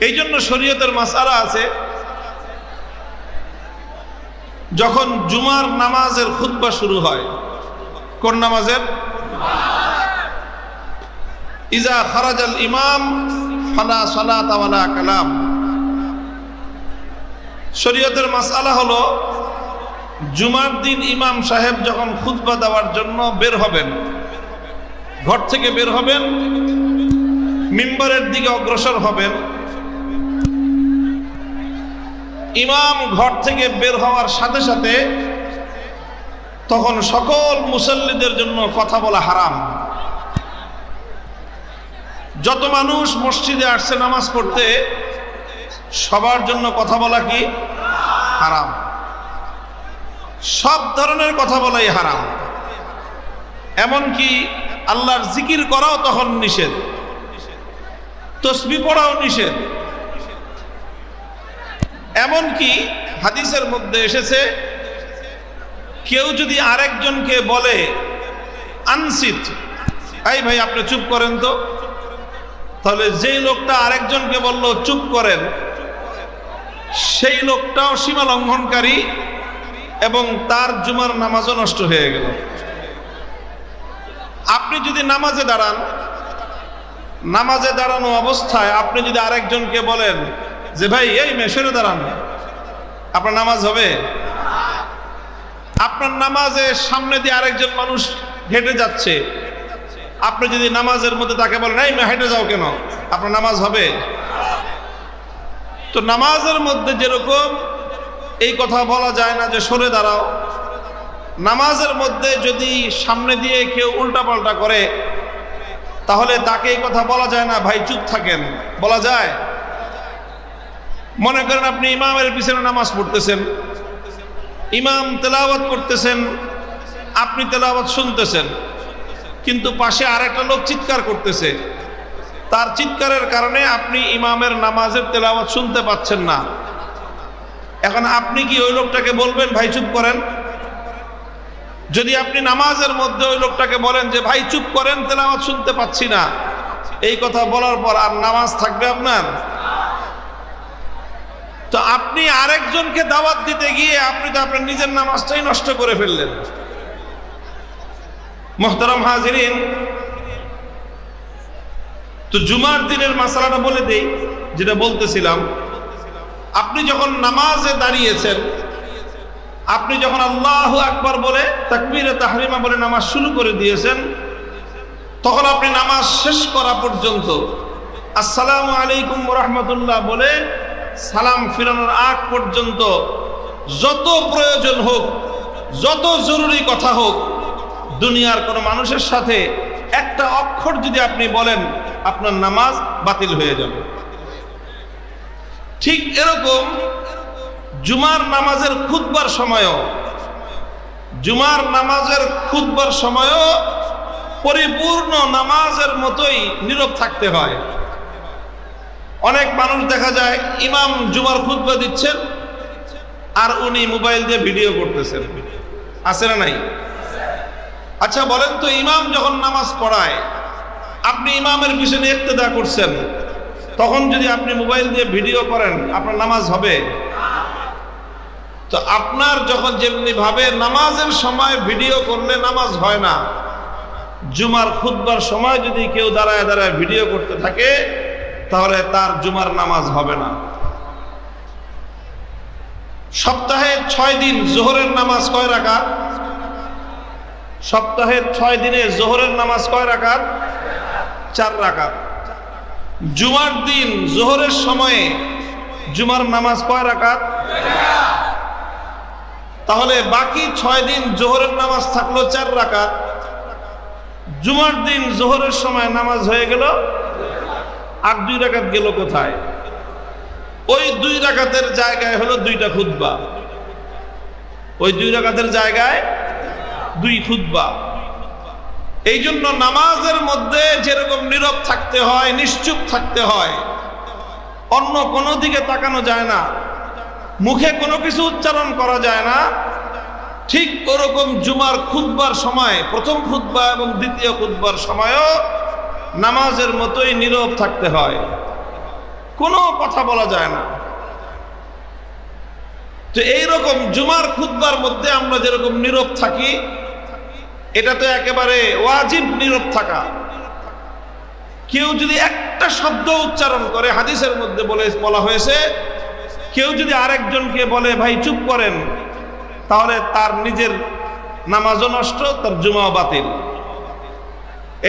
এই জন্য শরীয়তের মাসালা আছে, যখন জুমার নামাজের খুতবা শুরু হয়, কোন নামাজের? ইজা খারাজাল ইমাম, ফালা সালাত ওয়ালা কালাম। শরীয়তের মাসালা হলো, জুমার দিন ইমাম সাহেব যখন খুতবা দেওয়ার জন্য বের হবেন, ঘর থেকে বের হবেন, মিম্বরের দিকে অগ্রসর হবেন ইমাম ঘর থেকে বের হওয়ার সাথে সাথে তখন সকল মুসল্লিদের জন্য কথা বলা হারাম। যত মানুষ মসজিদে আসছে নামাজ পড়তে, সবার জন্য কথা বলা কি? হারাম। সব ধরনের কথা বলাই হারাম। এমনকি আল্লাহর জিকির করাও তখন নিষেধ। তসবি পড়াও নিষেধ। এমনকি হাদিসের মধ্যে এসেছে, কেউ যদি আরেকজনকে বলে আনসিত এই ভাই, আপনি চুপ করেন তো। তাহলে যেই লোকটা আরেকজনকে বলল, চুপ করেন, সেই লোকটাও সীমা লঙ্ঘনকারী এবং তার জুমার নামাজও নষ্ট হয়ে গেল। আপনি যদি নামাজে দাঁড়ান, নামাজে দাঁড়ানো অবস্থায় আপনি যদি আরেকজনকে বলেন যে ভাই, এই মেশরে দাঁড়ান। আপনার নামাজ হবে? আপনার নামাজের সামনে দিয়ে আরেকজন মানুষ হেঁটে যাচ্ছে। আপনি যদি নামাজের মধ্যে তাকে বলেন, এই হেঁটে যাও কেন? আপনার নামাজ হবে? তো নামাজের মধ্যে যেরকম এই কথা বলা যায় না যে সরে দাঁড়াও। নামাজের মধ্যে যদি সামনে দিয়ে কেউ উল্টাপাল্টা করে, তাহলে তাকে এই কথা বলা যায় না, ভাই, চুপ থাকেন। বলা যায়? মনে করেন আপনি ইমামের পিছনে নামাজ পড়তেছেন, ইমাম তেলাওয়াত করতেছেন, আপনি তেলাওয়াত শুনতেছেন, কিন্তু পাশে আরেকটা লোক চিৎকার করতেছে। তার চিৎকারের কারণে আপনি ইমামের নামাজের তেলাওয়াত শুনতে পাচ্ছেন না। এখন আপনি কি ওই লোকটাকে বলবেন, ভাই, চুপ করেন যদি আপনি নামাজের মধ্যে ওই লোকটাকে বলেন যে, ভাই, চুপ করেন, তেলাওয়াত শুনতে পাচ্ছি না। এই কথা বলার পর আর নামাজ থাকবে আপনার? তো আপনি আরেকজনকে দাওয়াত দিতে গিয়ে আপনি তো আপনার নিজের নামাজটাই নষ্ট করে ফেললেন। মোহতারাম হাজিরিন, তো জুমার দিনের মাসালাটা বলে দেই, যেটা বলতেছিলাম, আপনি যখন নামাজে দাঁড়িয়েছেন, আপনি যখন আল্লাহ আকবার বলে, তাকবীরে তাহরিমা বলে নামাজ শুরু করে দিয়েছেন, তখন আপনি নামাজ শেষ করা পর্যন্ত আসসালামু আলাইকুম রহমতুল্লাহ বলে সালাম ফিরানোর আগ পর্যন্ত যত প্রয়োজন হোক, যত জরুরি কথা হোক, দুনিয়ার কোনো মানুষের সাথে একটা অক্ষর যদি আপনি বলেন, আপনার নামাজ বাতিল হয়ে যাবে। ঠিক এরকম জুমার নামাজের খুদবার সময়ও, জুমার নামাজের খুদবার সময়ও পরিপূর্ণ নামাজের মতোই নীরব থাকতে হয়। অনেক মানুষ দেখা যায়, ইমাম জুমার খুতবা দিচ্ছেন আর উনি মোবাইল দিয়ে ভিডিও করতেছেন। আছে না নাই? আচ্ছা বলেন তো, ইমাম যখন নামাজ পড়ায়, আপনি ইমামের পিছনে ইক্তেদা করছেন, তখন যদি আপনি মোবাইল দিয়ে ভিডিও করেন, আপনার নামাজ হবে? তো আপনার যখন যেমনি ভাবে, নামাজের সময় ভিডিও করলে নামাজ হয় না। জুমার খুতবার সময় যদি কেউ দাঁড়ায় দাঁড়ায় ভিডিও করতে থাকে তাহলে তার জুমার নামাজ হবে না। সপ্তাহে ছয় দিন জোহরের নামাজ কয় রাখাত সপ্তাহের ছয় দিনে জোহরের নামাজ কয় রাখাত চার রাখাত জুমার দিন জোহরের সময়ে জুমার নামাজ কয় রাখাত তাহলে বাকি ছয় দিন জোহরের নামাজ থাকল চার রাকাত। জুমার দিন জোহরের সময় নামাজ হয়ে গেল আর দুই রাকাত গেল কোথায়? ওই দুই রাকাতের জায়গায় হলো দুইটা খুতবা। ওই দুই রাকাতের জায়গায় দুই খুতবা। এই জন্য নামাজের মধ্যে যেরকম নীরব থাকতে হয়, নিশ্চুপ থাকতে হয়, অন্য কোনো দিকে তাকানো যায় না, মুখে কোনো কিছু উচ্চারণ করা যায় না, ঠিক ওরকম জুমার খুতবার সময়, প্রথম খুতবা এবং দ্বিতীয় খুতবার সময়ও নামাজের মতোই নীরব থাকতে হয়। কোনো কথা বলা যায় না। তো এইরকম জুমার খুদ্বার মধ্যে আমরা যেরকম নীরব থাকি, এটা তো একেবারে ওয়াজিব নীরব থাকা। কেউ যদি একটা শব্দ উচ্চারণ করে, হাদিসের মধ্যে বলে বলা হয়েছে, কেউ যদি আরেকজনকে বলে, ভাই, চুপ করেন। তাহলে তার নিজের নামাজও নষ্ট, তার জুমাও বাতিল।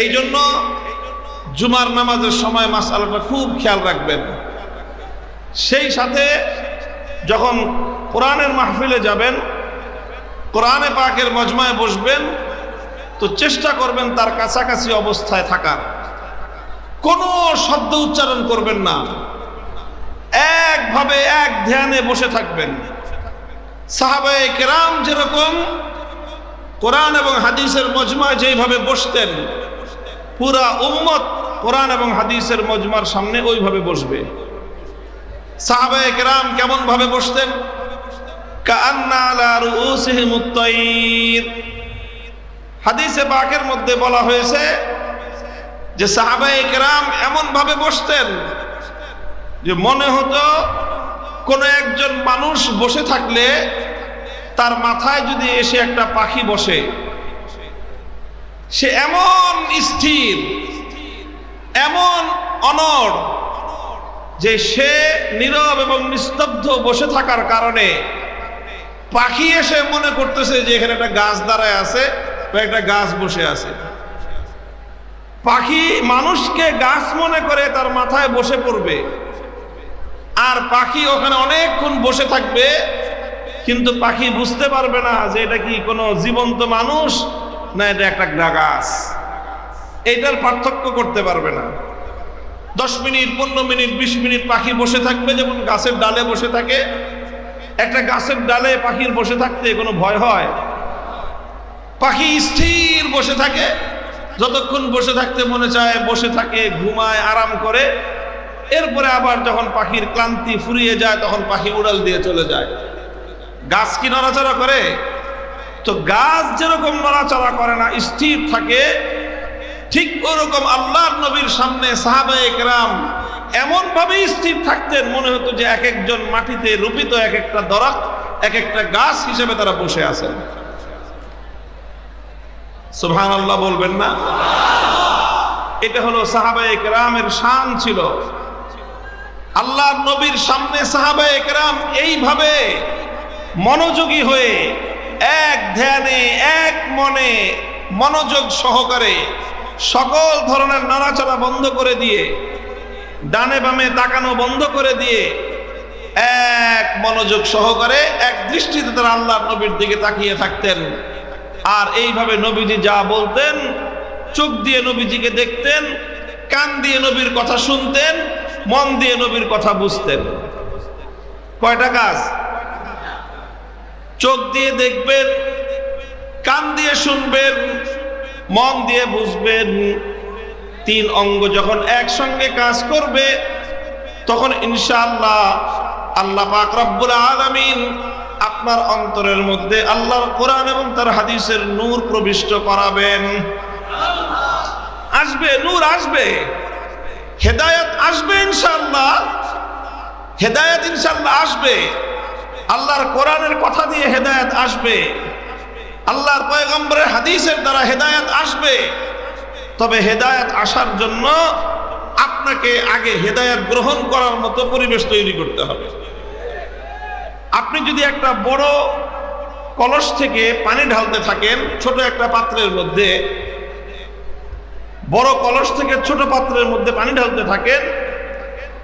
এই জন্য জুমার নামাজের সময় মাসালাটা খুব খেয়াল রাখবেন। সেই সাথে যখন কোরআনের মাহফিলে যাবেন, কোরআনে পাকের মজমায় বসবেন, তো চেষ্টা করবেন তার কাছাকাছি অবস্থায় থাকার। কোনো শব্দ উচ্চারণ করবেন না। একভাবে এক ধ্যানে বসে থাকবেন। সাহাবায়ে কেরাম যেরকম কোরআন এবং হাদিসের মজমায় যেইভাবে বসতেন, পুরা উম্মত কোরআন এবং হাদিসের মজমার সামনে ওইভাবে বসবে। সাহাবায়ে কেরাম কেমন ভাবে বসতেন হাদিসে পাকের মধ্যে বলা হয়েছে যে সাহাবায়ে কেরাম এমন ভাবে বসতেন যে মনে হতো কোন একজন মানুষ বসে থাকলে তার মাথায় যদি এসে একটা পাখি বসে, সে এমন স্থির এমন অনড় যে সে নীরব এবং নিস্তব্ধ বসে থাকার কারণে পাখি এসে মনে করতেছে যে এখানে একটা গাছ দাঁড়ায় আছে বা একটা গাছ বসে আছে। পাখি মানুষকে গাছ মনে করে তার মাথায় বসে পড়বে। আর পাখি ওখানে অনেকক্ষণ বসে থাকবে, কিন্তু পাখি বুঝতে পারবে না যে এটা কি কোনো জীবন্ত মানুষ না এটা একটা গাছ। এইটার পার্থক্য করতে পারবে না। দশ মিনিট, পনেরো মিনিট, বিশ মিনিট পাখি বসে থাকবে, যেমন গাছের ডালে বসে থাকে। একটা গাছের ডালে পাখির বসে থাকতে কোনো ভয় হয়? পাখি স্থির বসে থাকে। যতক্ষণ বসে থাকতে মনে চায়, বসে থাকে, ঘুমায়, আরাম করে। এরপরে আবার যখন পাখির ক্লান্তি ফুরিয়ে যায়, তখন পাখি উড়াল দিয়ে চলে যায়। গাছ কি নড়াচড়া করে? তো গাছ যেরকম নড়াচড়া করে না, স্থির থাকে ঠিক ওরকম আল্লাহর নবীর সামনে কেরাম এমন ভাবে স্থির থাকতেন, মনে হতো যে এক একজন মাটিতে রূপিত এক একটা দরখ এক একটা গাছ হিসেবে তারা বসে আছেন। সুবহান আল্লাহ বলবেন না? এটা হলো সাহাবায়ে কেরামের শান ছিল। আল্লাহর নবীর সামনে সাহাবায়ে কেরাম এইভাবে মনোযোগী হয়ে, এক ধ্যানে, এক মনে মনোযোগ সহকারে সকল ধরনের নাড়াচাড়া বন্ধ করে দিয়ে, ডানে বামে তাকানো বন্ধ করে দিয়ে এক মনোযোগ সহকারে, এক দৃষ্টিতে তারা আল্লাহ নবীর দিকে তাকিয়ে থাকতেন। আর এইভাবে নবীজি যা বলতেন, চোখ দিয়ে নবীজিকে দেখতেন, কান দিয়ে নবীর কথা শুনতেন, মন দিয়ে নবীর কথা বুঝতেন। কয়টা কাজ? চোখ দিয়ে দেখবেন, কান দিয়ে শুনবেন মন দিয়ে বুঝবেন, তিন অঙ্গ যখন একসঙ্গে কাজ করবে, তখন ইনশাআল্লাহ আল্লাহ পাক রব্বুল আলামিন আপনার অন্তরের মধ্যে আল্লাহর কোরআন এবং তার হাদিসের নূর প্রবিষ্ট করাবেন। আসবে, নূর আসবে। হেদায়েত আসবে ইনশাআল্লাহ। হেদায়েত ইনশাআল্লাহ আসবে। আল্লাহর কোরআনের কথা দিয়ে হেদায়েত আসবে। আল্লাহর পয়গম্বরের হাদিসের দ্বারা হেদায়েত আসবে। তবে হেদায়েত আসার জন্য আপনাকে আগে হেদায়েত গ্রহণ করার মতো পরিবেশ তৈরি করতে হবে। আপনি যদি একটা বড় কলস থেকে পানি ঢালতে থাকেন, ছোট একটা পাত্রের মধ্যে, বড় কলস থেকে ছোট পাত্রের মধ্যে পানি ঢালতে থাকেন,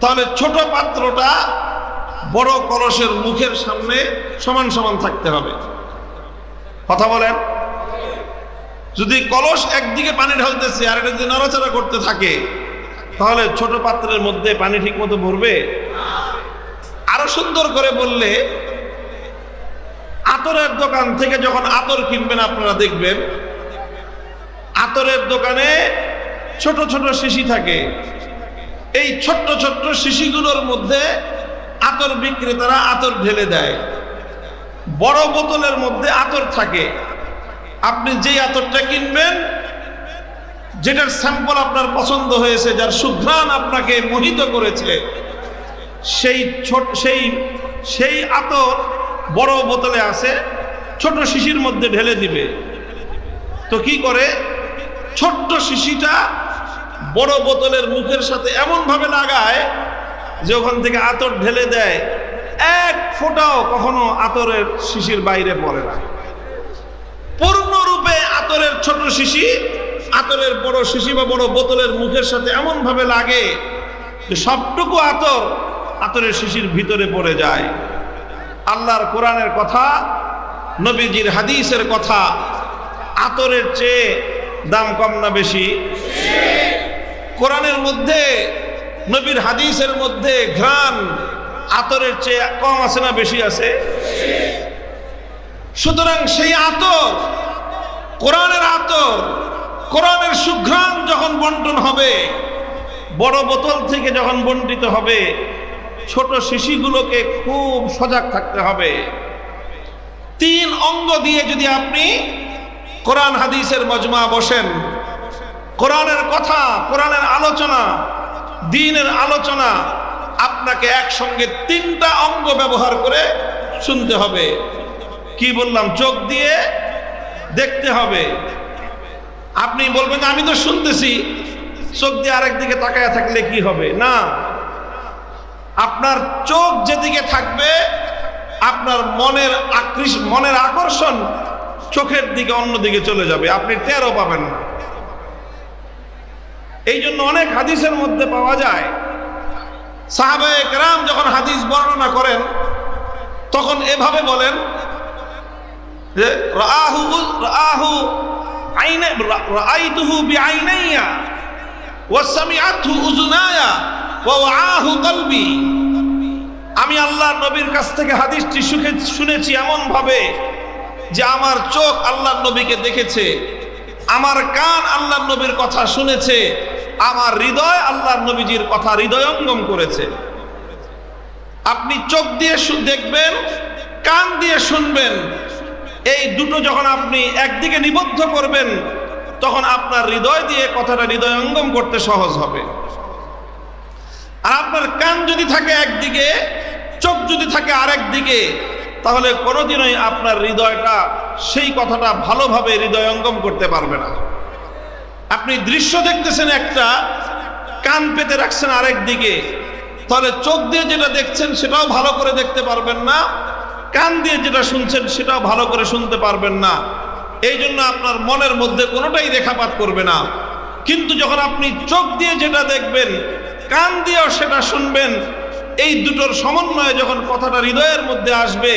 তাহলে ছোট পাত্রটা বড় কলসের মুখের সামনে সমান সমান থাকতে হবে। কথা বলেন। যদি কলস একদিকে পানি ঢালতেছে আর এটা যদি নড়াচড়া করতে থাকে, তাহলে ছোট পাত্রের মধ্যে পানি ঠিক মতো ভরবে? আরও সুন্দর করে বললে, আতরের দোকান থেকে যখন আতর কিনবেন আপনারা দেখবেন, আতরের দোকানে ছোট ছোট শিশি থাকে। এই ছোট্ট ছোট্ট শিশিগুলোর মধ্যে আতর বিক্রেতারা আতর ঢেলে দেয়। বড় বোতলের মধ্যে আতর থাকে। আপনি যেই আতরটা কিনবেন, যেটার স্যাম্পল আপনার পছন্দ হয়েছে, যার সুঘ্রাণ আপনাকে মোহিত করেছে, সেই ছোট, সেই সেই আতর বড় বোতলে আছে, ছোট শিশির মধ্যে ঢেলে দিবে। তো কি করে? ছোট্ট শিশিটা বড় বোতলের মুখের সাথে এমনভাবে লাগায় যে ওখান থেকে আতর ঢেলে দেয়। এক ফোঁটাও কখনো আতরের শিশির বাইরে পড়ে না। পূর্ণরূপে আতরের ছোট শিশি, আতরের বড় শিশি বা বড় বোতলের মুখের সাথে এমনভাবে লাগে যে সবটুকু আতর আতরের শিশির ভিতরে পড়ে যায়। আল্লাহর কোরআনের কথা, নবীজির হাদিসের কথা, আতরের চেয়ে দাম কম না বেশি? কোরআনের মধ্যে, নবীর হাদিসের মধ্যে ঘ্রাণ আতরের চেয়ে কম আছে না বেশি আছে? সুতরাং সেই আতর, কোরআনের আতর, কোরআনের সুঘ্রাণ যখন বন্টন হবে, বড় বোতল থেকে যখন বন্টিত হবে, ছোট শিশিগুলোকে খুব সজাগ থাকতে হবে। তিন অঙ্গ দিয়ে যদি আপনি কোরআন হাদিসের মজমা বসেন, কোরআনের কথা, কোরআনের আলোচনা, দিনের আলোচনা আপনাকে একসঙ্গে তিনটা অঙ্গ ব্যবহার করে শুনতে হবে। কি বললাম? চোখ দিয়ে দেখতে হবে। আপনি বলবেন, আমি তো শুনতেছি। চোখ দিয়ে আরেক দিকে তাকায় থাকলে কি হবে? না। আপনার চোখ যেদিকে থাকবে, আপনার মনের আকৃষ্ট মনের আকর্ষণ চোখের দিকে অন্যদিকে চলে যাবে। আপনি টেরও পাবেন না। এই জন্য অনেক হাদিসের মধ্যে পাওয়া যায় সাহাবায়ে কেরাম যখন হাদিস বর্ণনা করেন, তখন এভাবে বলেন যে রাহু রাহু আইনে, রাআইতুহু বিআইনাইয়া ওয়া সামিআতহু উযুনায়া ওয়া ওয়াআহু কলবি। আমি আল্লাহর নবীর কাছ থেকে হাদিসটি শুনে শুনেছি এমন ভাবে যে, আমার চোখ আল্লাহর নবীকে দেখেছে, আমার কান আল্লাহর নবীর কথা শুনেছে আমার হৃদয় আল্লাহর নবীজির কথা হৃদয়ঙ্গম করেছে। আপনি চোখ দিয়ে দেখবেন, কান দিয়ে শুনবেন, এই দুটো যখন আপনি একদিকে নিবদ্ধ করবেন, তখন আপনার হৃদয় দিয়ে কথাটা হৃদয়ঙ্গম করতে সহজ হবে। আর আপনার কান যদি থাকে একদিকে, চোখ যদি থাকে আরেক দিকে, তাহলে কোনোদিনই আপনার হৃদয়টা সেই কথাটা ভালোভাবে হৃদয়ঙ্গম করতে পারবে না। আপনি দৃশ্য দেখতেছেন একটা, কান পেতে রাখছেন আরেক দিকে। তাহলে চোখ দিয়ে যেটা দেখছেন সেটাও ভালো করে দেখতে পারবেন না, কান দিয়ে যেটা শুনছেন সেটাও ভালো করে শুনতে পারবেন না। এই জন্য আপনার মনের মধ্যে কোনোটাই রেখাপাত করবে না। কিন্তু যখন আপনি চোখ দিয়ে যেটা দেখবেন, কান দিয়েও সেটা শুনবেন, এই দুটোর সমন্বয়ে যখন কথাটা হৃদয়ের মধ্যে আসবে,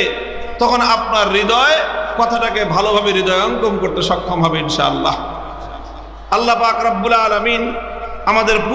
তখন আপনার হৃদয় কথাটাকে ভালোভাবে হৃদয়ঙ্গম করতে সক্ষম হবে ইনশাআল্লাহ। আল্লাহ পাক রব্বুল আলমিন আমাদের